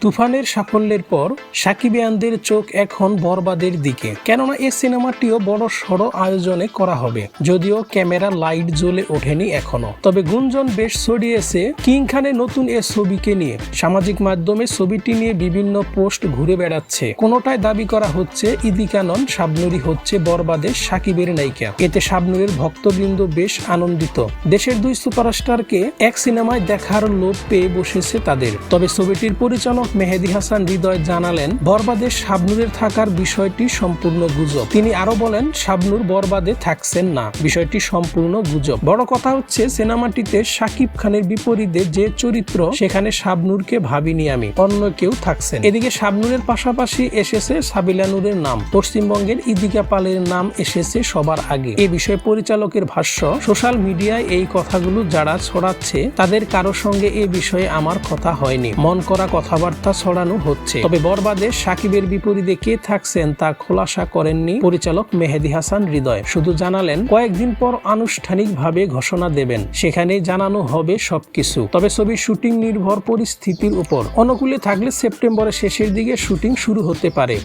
তুফানের সাফল্যের পর সাকিবিয়ানদের চোখ এখন বরবাদের দিকে। কেননা এই সিনেমাটিও বড় সড় আয়োজনে করা হবে। যদিও ক্যামেরা লাইট জ্বলে ওঠেনি এখনও। তবে গুঞ্জন বেশ ছড়িয়েছে কিং খানের নতুন এ ছবিকে নিয়ে। সামাজিক মাধ্যমে ছবিটি নিয়ে বিভিন্ন পোস্ট ঘুরে বেড়াচ্ছে। কোনোটায় দাবি করা হচ্ছে ইদিকানন শাবনুরি হচ্ছে বরবাদের সাকিবের নায়িকা। এতে শাবনুরের ভক্তবৃন্দ বেশ আনন্দিত। দেশের দুই সুপারস্টারকে এক সিনেমায় দেখার লোভ পেয়ে বসেছে তাদের। তবে ছবিটির পরিচালক মেহেদি হাসান হৃদয় জানালেন, বরবাদে শাবনুরের থাকার বিষয়টি সম্পূর্ণ গুজব। তিনি আরও বলেন, শাবনুর বরবাদে থাকছেন না, বিষয়টি সম্পূর্ণ গুজব। বড় কথা হচ্ছে, সিনেমাটিতে শাকিব খানের বিপরীতে যে চরিত্র, সেখানে শাবনুরকে ভাবিনি আমি, অন্য কেউ থাকছেন। এদিকে শাবনুরের পাশাপাশি এসেছে সাবিলা নূরের নাম। পশ্চিমবঙ্গের ইদিকা পালের নাম এসেছে সবার আগে। এ বিষয়ে পরিচালকের ভাষ্য, সোশ্যাল মিডিয়ায় এই কথাগুলো যারা ছড়াচ্ছে, তাদের কারও সঙ্গে এ বিষয়ে আমার কথা হয়নি। মন করা কথাবার্তা ছড়ানো হচ্ছে। তবে বরবাদে সাকিবের বিপরীতে কে থাকছেন তা খোলাসা করেননি পরিচালক মেহেদি হাসান হৃদয়। শুধু জানালেন, কয়েকদিন পর আনুষ্ঠানিকভাবে ঘোষণা দেবেন। সেখানে জানানো হবে সবকিছু। তবে ছবির শুটিং নির্ভর পরিস্থিতির উপর। অনুকূলে থাকলে সেপ্টেম্বরের শেষের দিকে শুটিং শুরু হতে পারে।